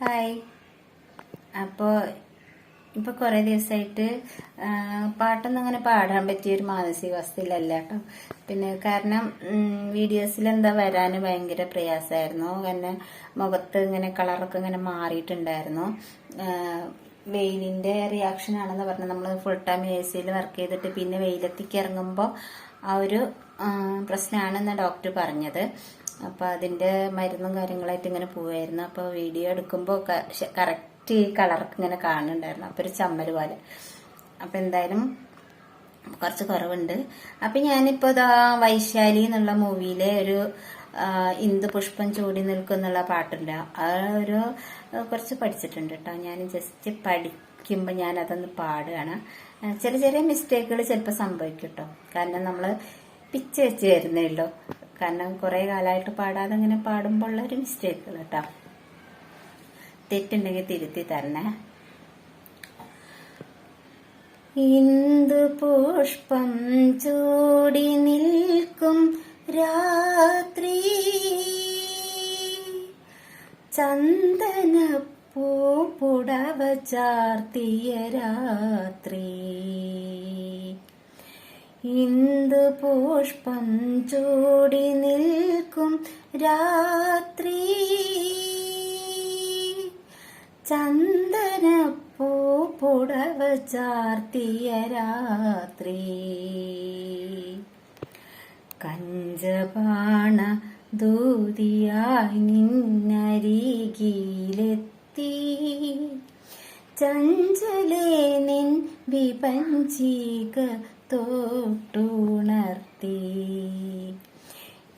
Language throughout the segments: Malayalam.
ഹായ്. അപ്പോൾ ഇപ്പോൾ കുറേ ദിവസമായിട്ട് പാട്ടൊന്നും അങ്ങനെ പാടാൻ പറ്റിയ ഒരു മാനസികാവസ്ഥയിലല്ല കേട്ടോ. പിന്നെ കാരണം വീഡിയോസിൽ എന്താ വരാൻ ഭയങ്കര പ്രയാസമായിരുന്നു കാരണം മുഖത്ത് ഇങ്ങനെ കളറൊക്കെ ഇങ്ങനെ മാറിയിട്ടുണ്ടായിരുന്നു. വെയിലിന്റെ റിയാക്ഷൻ ആണെന്ന് പറഞ്ഞാൽ നമ്മൾ ഫുൾ ടൈം എ സിയിൽ വർക്ക് ചെയ്തിട്ട് പിന്നെ വെയിലത്തേക്ക് ഇറങ്ങുമ്പോൾ ആ ഒരു പ്രശ്നമാണെന്ന് ഡോക്ടർ പറഞ്ഞത്. അപ്പോൾ അതിന്റെ മരുന്നും കാര്യങ്ങളായിട്ട് ഇങ്ങനെ പോവായിരുന്നു. അപ്പോൾ വീഡിയോ എടുക്കുമ്പോൾ കറക്റ്റ് ഈ കളർക്ക് ഇങ്ങനെ കാണുന്നുണ്ടായിരുന്നു. അപ്പോൾ ഒരു ചമ്മൽ പോലെ. അപ്പോൾ എന്തായാലും കുറച്ച് കുറവുണ്ട്. അപ്പം ഞാനിപ്പോൾ ഇതാ വൈശാലി എന്നുള്ള മൂവിയിലെ ഒരു ഇന്ദു പുഷ്പം ചൂടി നിൽക്കും എന്നുള്ള പാട്ടുണ്ട്. ആ ഒരു കുറച്ച് പഠിച്ചിട്ടുണ്ട് കേട്ടോ. ഞാൻ ജസ്റ്റ് പഠിക്കുമ്പോൾ ഞാൻ അതൊന്ന് പാടുകയാണ് ചെറിയ ചെറിയ മിസ്റ്റേക്കുകൾ ചിലപ്പോൾ സംഭവിക്കും കേട്ടോ. കാരണം നമ്മൾ പിച്ച് വെച്ച് വരുന്നേ ഉള്ളൂ. കാരണം കുറേ കാലമായിട്ട് പാടാതെ ഇങ്ങനെ പാടുമ്പോൾ ഉള്ള ഒരു മിസ്റ്റേക്കുകൾ കേട്ടോ തെറ്റുണ്ടെങ്കിൽ തിരുത്തി തരണേ. ഇന്ദു പുഷ്പം ചൂടി നിൽക്കും രാത്രി. ചന്ദനപ്പൂ പുടവ ചാർത്തിയ രാത്രി. ഇന്ദു പുഷ്പം ചൂടി നിൽക്കും രാത്രി. ചന്ദനപ്പൂ പുടവ ചാർത്തിയ രാത്രി. കഞ്ചപാണ ദൂതിയായി നിന്നരികിലെത്തി. ചഞ്ചലേ നിൻ വിപഞ്ചിക തോട്ടുണർത്തി.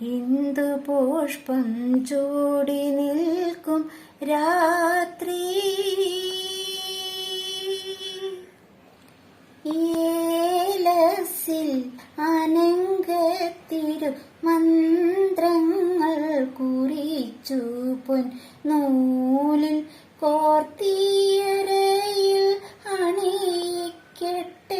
ഇന്ദു പുഷ്പം ചൂടി നിൽക്കും രാത്രി. ഏലസിൽ അനങ്കത്തിരു മന്ത്രങ്ങൾ കുറിച്ചു പൊൻ നൂലിൽ കോർത്തിയരയിൽ അണിയിക്കട്ടെ.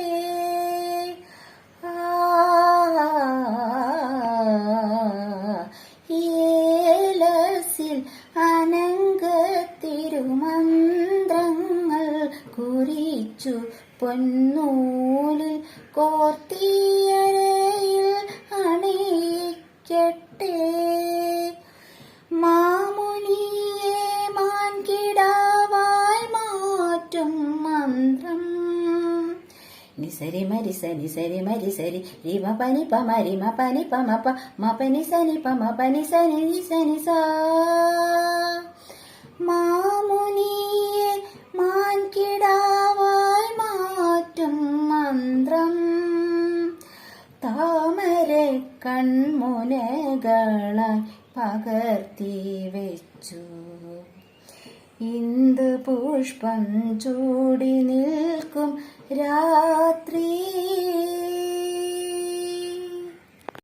ഏലസിൽ അനങ്ക തിരുമന്ത്രങ്ങൾ കുറിച്ചു പൊന്നൂലിൽ കോർത്തിയരയിൽ നിസരി മരി സനി സരി മരി സരി റിമ പനി പ മരിമ പനി പ മ പ മ പനി സനി പമ മ പനി സനി നി സനി സാ മാമുനിയെ മാൻകിടാവായി മാറ്റും മന്ത്രം. താമര കൺമുനകളായി പകർത്തി വെച്ചു ഇന്ദു പുഷ്പം ചൂടി നിൽക്കും രാത്രി.